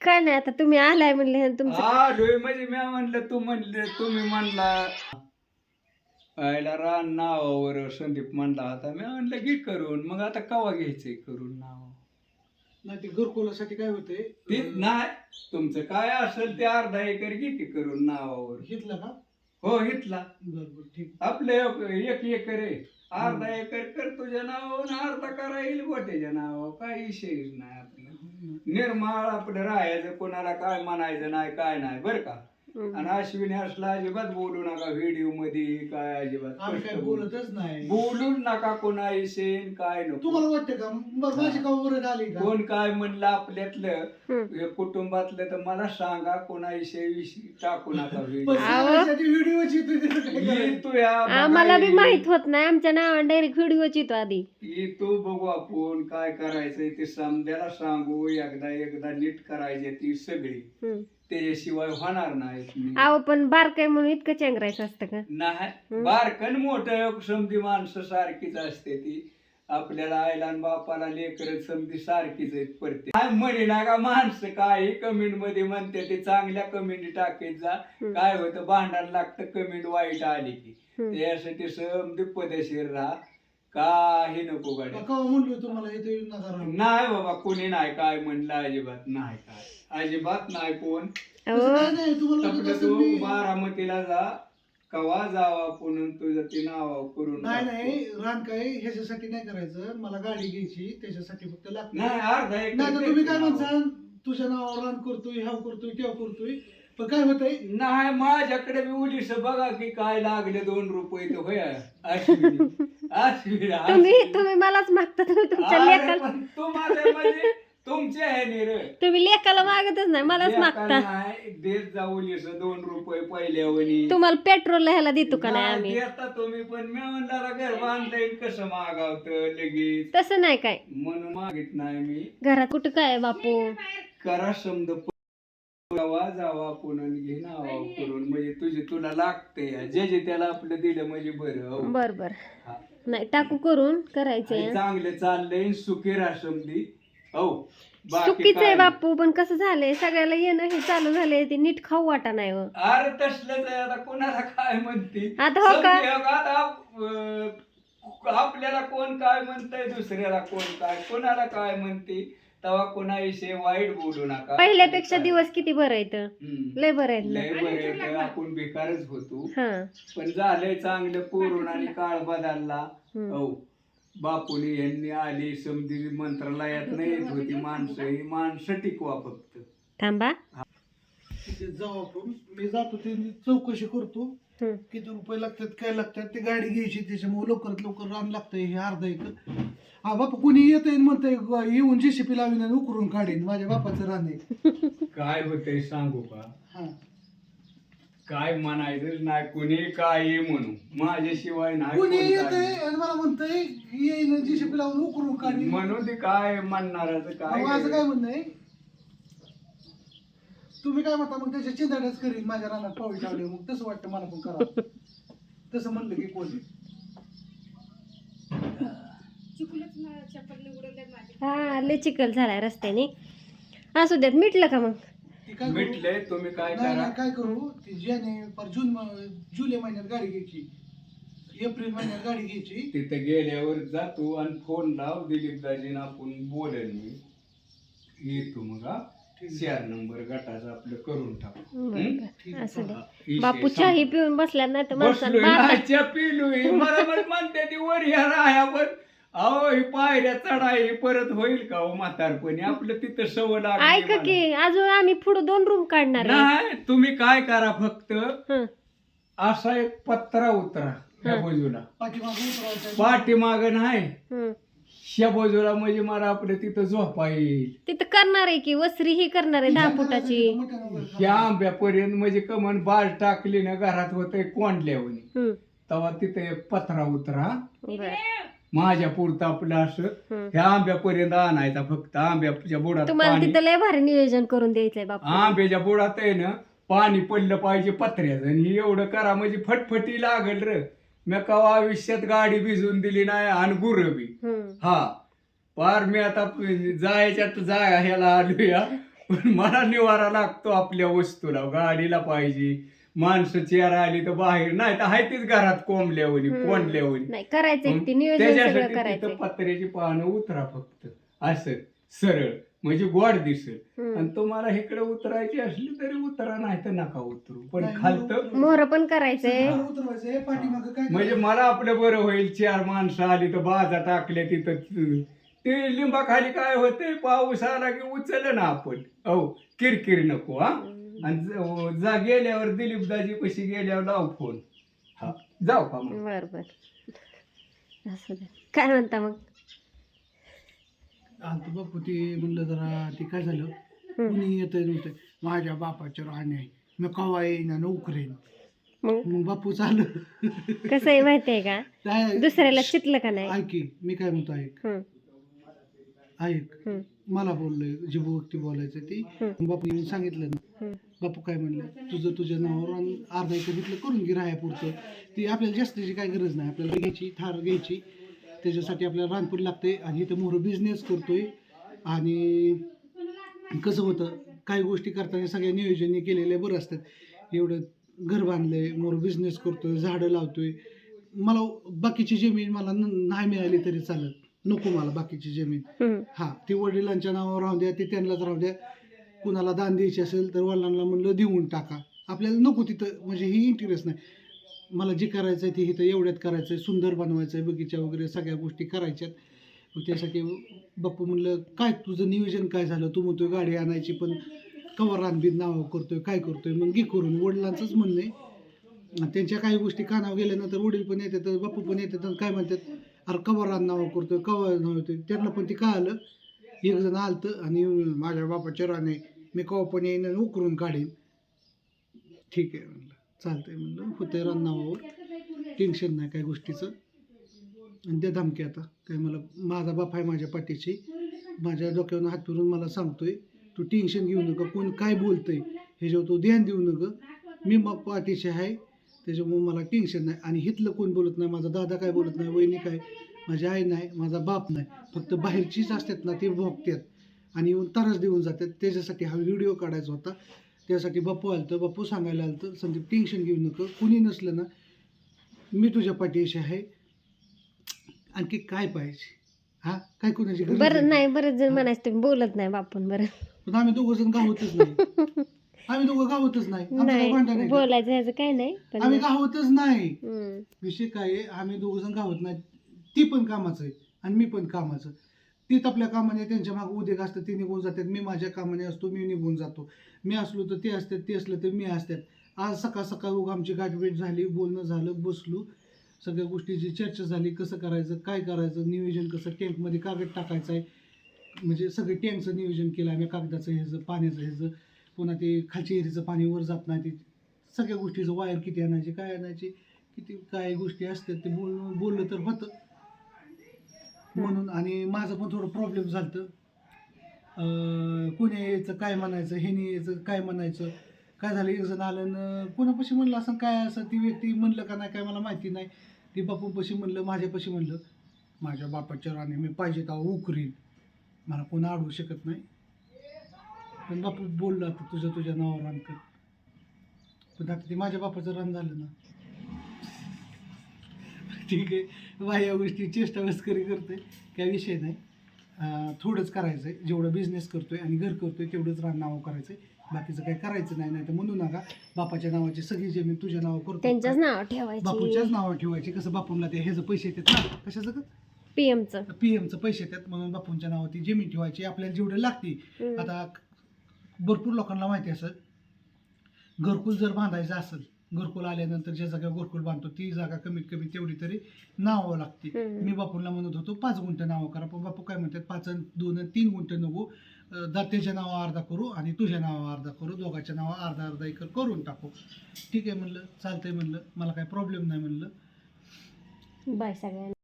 काय नाही आता तुम्ही आलाय म्हणले आणि तुमचं आलोय म्हणजे मी म्हणलं तू म्हणले तुम्ही म्हणला. आयला रान नावावर संदीप म्हणला आता मी म्हणलं घे करून. मग आता कवा घ्यायचंय करून नाव? नाही ते घरकुलासाठी काय होते ते नाही तुमचं काय असेल ते अर्धा एकर घे की करून नावावर. घेतलं का? हो घेतला. बर बर ठीक. आपलं एक एक एकर आहे. अर्धा एकर कर तुझ्या नावावर आणि अर्धा करा येईल गोट्याच्या नावावर. काय विषय नाही आपलं. निर्माळ आपलं राहायचं कोणाला काय म्हणायचं नाही काय नाही. बरं का? आणि अश्विनी असला अजिबात बोलू नका व्हिडिओमध्ये काय अजिबात आम्ही काय बोलू. बोलतच नाही. बोलूच नका कोणाविषयी काय नको. तुम्हाला वाटतं का? बरं माझी का ओरड आली का? कोण काय म्हणलं आपल्यातलं हम्म. हे कुटुंबातलं तर मला सांगा कोणाविषयी विषयी टाकू नका आहो. व्हिडिओची ये तू या आम्हाला बी माहीत होत नाही आमच्या नावाने डायरेक्ट व्हिडिओच येतो आधी. ये तू बघू आपण काय करायचंय ते समद्याला सांगू एकदा एकदा नीट करायची ती सगळी. हम्म. त्याच्याशिवाय होणार नाही. अहो पण बारकाय म्हणून इतकं चेंगरायचं असतं का? नाही. बारकन मोठं समधी माणसं सारखीच असते ती. आपल्याला आईला आणि बापाला लेकर समधी सारखीच आहेत परते काय म्हणे ना का माणसं काही कमेंटमध्ये म्हणते ते चांगल्या कमेंट टाकीत जा. काय होतं भांडण लागतं कमेंट वाईट आली की. त्यासाठी समधी पदेशीर राहा. काही नको गाडी का म्हणलो तुम्हाला इथे येऊ नका राहू. नाही बाबा कोणी नाही काय म्हणलं अजिबात नाही काय. अजिबात नाही कोण. तसं अहो काय नाही तुम्हाला वाटत तपलं असेल तू मी- बारामतीला जा कवा जावा पुन्हा तुझं ते नाव करून नाही टाकतो. नाही रान काय ह्याच्यासाठी नाही करायचं. मला गाडी घ्यायची त्याच्यासाठी फक्त लागतं. नाही अर्धा एक नाही तर तुम्ही काय म्हणसान? तुझ्या नावावर रान करतोय ह्याव करतोय तेव्हा करतोय. पण काय होतंय? नाही माझ्याकडे मी उलीस बघा की काय लागले दोन रुपये तर होय. अश्विनी अश्विनी तुम्ही अश्विनी. तुम्ही मलाच मागता तुम्ही तुमच्या अरे लेखाला पण म्हणजे तुमचे आहे नी रे. तुम्ही लेखाला मागतच नाही मलाच मागता. नाही देत जाऊ उलीस दोन रुपये पहिल्यावणी तुम्हाला पेट्रोल ह्याला देतो का नाही आम्ही? देता तुम्ही पण मी म्हणला घर बांधता कसं मागावत लगेच? तसं नाही काय. म्हणून मागित नाही मी. घरात कुठं काय बापू? करा समज जावा जावा पुन्हा घे नावा करून म्हणजे तुझे तुला लागते. जे जे त्याला आपलं दिलं म्हणजे बरं हो. बर बर हा. नाही टाकू करून करायचंय आणि चांगले चाललंय सुखी रासमदी हो. बाकी चुकीचं आहे काय बापू पण कसं झालंय सगळ्याला येणं हे चालू झालंय ते नीट खाऊ वाटा नाही हो. अरे तसलंच आहे आता कोणाला काय म्हणते? आता हो का? समधी हो का आता अं, आपल्याला कोण काय म्हणतंय दुसऱ्याला कोण काय कोणाला काय म्हणते? तेव्हा कोणाविषयी वाईट बोलू नका. पहिल्यापेक्षा दिवस किती बरं आहेत? हम्म. लय बरं आहेत लय बरं आहे आपण बेकारच होतो. हा. पण झालंय चांगलं कोरोनाने काळ बदलला. हम्म. हो बापूनी यांनी आली समधी मंत्रालयात नाही येत होती माणसं. ही माणसं टिकवा फक्त. थांबा. तिथे जाऊ आपण मी जातो ते चौकशी करतो. हम्म. किती रुपये लागतात काय लागतात ते गाडी घ्यायची त्याच्यामुळे लवकरात लवकर रान लागतंय हे अर्धा एकर हा बापा कोणी येत म्हणतंय ग- येऊन जेसीपी लावीन आणि उकरून काढीन माझ्या बापाचं रान आहे. काय होतंय सांगू का? हा. काय म्हणायचं नाही कुणी काय म्हणू माझ्याशिवाय नाही कोणी कोण येत काय. आणि मला म्हणतंय येईन जेसीपी लावून उकरून काढीन. म्हणून ते काय म्हणणाराचं काय माझं काय म्हणणं आहे? तुम्ही काय म्हणता मग त्याच्या चिंताड्याच करीन माझ्या रानात पाऊल टावले मग तसं वाटतं मला पण करा तसं म्हणलं की कोणी हा लय चिखल झालाय रस्त्याने. असू द्यात मिटलं का मग? ती काय करू? मिटलंय तुम्ही काय नाही करा. नाही, काय करू? ती ज्याने पर जून म- जुलै महिन्यात गाडी घ्यायची. एप्रिल महिन्यात गाडी घ्यायची. तिथे गेल्यावर जातो आणि फोन लाव दिलीप दाजीनं आपण बोलेल मी. येतो मग हा. चार नंबर गटाचं आपलं करून टाकू हं? असू बापू. चहा पिऊन बसल्या नाही तर पिलोय म्हणते ती वर ह्या राह्यावर अहो ही पायऱ्या चढाई परत होईल का हो म्हातारपणी आपलं तिथं सवय लागली ऐका. की अजून आम्ही पुढे दोन रूम काढणार आहे नाही तुम्ही काय करा फक्त. असा एक पत्रा उतरा हं. बाजूला पाठीमाग नाही. ह्या बाजूला म्हणजे मला आपलं तिथं झोपा येईल तिथं करणार आहे की वसरी ही करणार आहे दहा फुटाची? ह्या आंब्यापर्यंत म्हणजे कमन बाल टाकली ना घरात होत कोंडल्यावनी. हं. तेव्हा तिथं एक पत्रा उतरा. बरं. माझ्या पुरतं आपलं असं. हं. ह्या आंब्यापर्यंत आणायचा फक्त. आंब्याच्या बुडात तुम्हाला पाणी तिथं लय भारी नियोजन करून द्यायचंय बापू. आंब्याच्या बुडात आहे ना पाणी पडलं पाहिजे पत्र्याचं. आणि एवढं करा म्हणजे फटफटी लागल र. मी कवा आयुष्यात गाडी भिजून दिली नाही आणि गुरं बी. हं. फार मी आता जायच्यात जागा ह्याला आलोया पण मला निवारा लागतो आपल्या वस्तूला. गाडीला पाहिजे. माणसं चेअर आली तर बाहेर. नाही तर आहे तीच घरात कोंबल्यावणी. कोंडल्यावणी सगळं त्याच्यासाठी पत्र्याची पानं उतरा फक्त. असं सरळ. म्हणजे गोड दिसेल. आणि तुम्हाला इकडे उतरायची असली तरी उतरा नाही तर नका उतरू. पण खालतं मोहर पण करायचंय. पाठीमागं काय म्हणजे मला आपलं बरं होईल. चार माणसं आली तर बाजा टाकल्या तिथं. ते लिंबाखाली काय होते? पाऊस आला की उचल ना आपण. हो किरकिर नको हा. आणि ज- गेल्यावर दिलीप दाजी कशी गेल्यावर लाव फोन. हा जाऊ का मग? बर बर. असू दे. काय म्हणता मग? आलतो बापू ते म्हणलं जरा ते काय झालं. कुणी येत नव्हतं माझ्या बापाच्या आहे. मी कवा येईन आणि उकरेन. मग? मग बापू चालू. कसं आहे माहितीये का? काय? दुसऱ्याला चितलं का नाही? ऐक की, मी काय म्हणतो ऐक. ऐक. मला बोललोय जी व्यक्ती बोलायचं ती बापू येऊन सांगितलं. ना. बापू काय म्हणलं तुझं तुझ्या नावावर आणि अर्धा एकर घेतलं करून घे राहापुरतं ती आपल्याला जास्तीची काय गरज नाही. आपल्याला घ्यायची थार घ्यायची. त्याच्यासाठी आपल्याला रानपूर लागते आणि इथं मोर बिझनेस करतोय. आणि कसं होतं काही गोष्टी करताना सगळ्या नियोजन केलेले बरं असतात. एवढं घर बांधलंय मोर बिझनेस करतोय झाडं लावतोय. मला बाकीची जमीन मला नाही मिळाली तरी चालत नको मला बाकीची जमीन. हा ती वडिलांच्या नावावर राहू द्या ते त्यांनाच राहू द्या. कुणाला दान द्यायची असेल तर वडिलांना म्हणलं देऊन टाका. आपल्याला नको तिथं म्हणजे ही इंटरेस्ट नाही. मला जे करायचं आहे ते इथं एवढ्यात करायचं आहे सुंदर बनवायचं आहे बगीचा वगैरे सगळ्या गोष्टी करायच्यात. मग त्यासाठी बाप्पू म्हणलं काय तुझं नियोजन काय झालं? तू म्हणतोय गाडी आणायची पण कवर रानबीन नाव करतोय काय करतोय? मग घे करून वडिलांचंच म्हणणं आहे. त्यांच्या काही गोष्टी कानावर गेल्यानंतर वडील पण येतात बापू पण येतात आणि काय म्हणतात अरे कवर रान नाव करतोय कवर नाव होतोय? त्यांना पण ते काय आलं एक जण आलतं आणि माझ्या बापाच्या राणे मी कवा पण येईन आणि उकरून काढेन. ठीक आहे म्हणलं. चालतंय म्हणलं. होते रान नावावर टेन्शन नाही काय गोष्टीचं. आणि द्या धमकी आता. काय मला माझा बाप आहे माझ्या पाठीशी. माझ्या डोक्यावर हात फिरून मला सांगतोय तू टेन्शन घेऊ नका. कोण काय बोलतंय ह्याच्यावर तू ध्यान देऊ नका. मी मग पाठीशी आहे. त्याच्यामुळे मला टेन्शन नाही. आणि हिथलं कोण बोलत नाही? माझा दादा काय बोलत नाही? वहिनी काय? माझी आई नाही. माझा बाप नाही. फक्त बाहेरचीच असतात ना ते भोगतात. आणि येऊन त्रास देऊन जातात. त्याच्यासाठी हा व्हिडिओ काढायचा होता. त्यासाठी बापू आलतं बापू सांगायला आलतं संदीप टेन्शन घेऊ नको कुणी नसलं ना मी तुझ्या पाठीशी आहे आणखी काय पाहिजे? हा? काय कोणाची गरज बरं? नाही बरेच जण म्हणायचं तुम्ही बोलत नाही बापून बरं. पण आम्ही दोघं जण गावतच नाही? आम्ही दोघं गावतच नाही? आमचं काय भांडण नाही आहे का? बोलायचं ह्याचं काय नाही पण आम्ही गावतच नाही? हम्म, विषय काय आहे आम्ही दोघं जण गावत नाही? ती पण कामाचं आहे आणि मी पण कामाचं तीच आपल्या कामाने त्यांच्या मागे उद्योग असतं ते निघून जातात. मी माझ्या कामाने असतो मी निघून जातो. मी असलो तर ते असतात ते असलं तर मी असतात. आज सकाळ सकाळ उग आमची गाठभेट झाली बोलणं झालं बसलो. सगळ्या गोष्टीची चर्चा झाली कसं करायचं काय करायचं नियोजन कसं टँकमध्ये कागद टाकायचं आहे. म्हणजे सगळे टँकचं नियोजन केलं आम्ही कागदाचं ह्याचं पाण्याचं ह्याचं. पुन्हा ते खालच्या एरीचं पाणी वर जात नाही ते सगळ्या गोष्टीचं वायर किती आणायची काय आणायची किती काय गोष्टी असतात ते बोल बोललं तर होतं. म्हणून आणि माझं पण थोडं प्रॉब्लेम झालं कोणी यायचं काय म्हणायचं ह्याने यायचं काय म्हणायचं काय झालं एक जण आलं न कोणापाशी म्हणलं असं काय असं ती व्यक्ती म्हणलं का नाही काय मला माहिती नाही. ती बापूपाशी म्हणलं माझ्यापाशी म्हणलं माझ्या बापाच्या राणी मी पाहिजे तेव्हा उकरीन. मला कोण अडवू शकत नाही. पण बापू बोललं आता तुझ्या तुझ्या नावावर रान कर. पण आता ते माझ्या बापाचं रान झालं ना. ठीक आहे. बा या गोष्टी चेष्टा मस्करी करतोय. काय विषय नाही. थोडंच करायचं आहे जेवढं बिझनेस करतोय आणि घर करतोय तेवढंच रान नाव करायचं आहे बाकीचं काही करायचं नाही नाही तर म्हणू नका. बापाच्या नावाची सगळी जमीन तुझ्या नावावर करतो त्यांच्याच नाव ठेवायची. बापूच्याच नावावर ठेवायची. कसं बापूला ते ह्याचं पैसे येतात ना. कशाचं पीएमचं पी एमचं पैसे येतात. म्हणून बापूंच्या नावावर ती जमीन ठेवायची. आपल्याला जेवढे लागते हम्म. आता भरपूर लोकांना माहिती असेल. घरकुल जर बांधायचं असेल घरकुल आल्यानंतर ज्या जागा घरकुल बांधतो ती जागा कमीत कमी तेवढी तरी नावावं लागते. मी बापूंना म्हणत होतो पाच गुंठ नावं करा. पण बापू काय म्हणतात पाच दोन तीन गुंठ नको. दात्याच्या नावावर अर्धा करू आणि तुझ्या नावावर अर्धा करू. दोघांच्या नावावर अर्धा अर्धा एकर करून टाकू. ठीक आहे म्हणलं चालतंय म्हणलं मला काही प्रॉब्लेम नाही म्हणलं. बाय सगळ्यांना.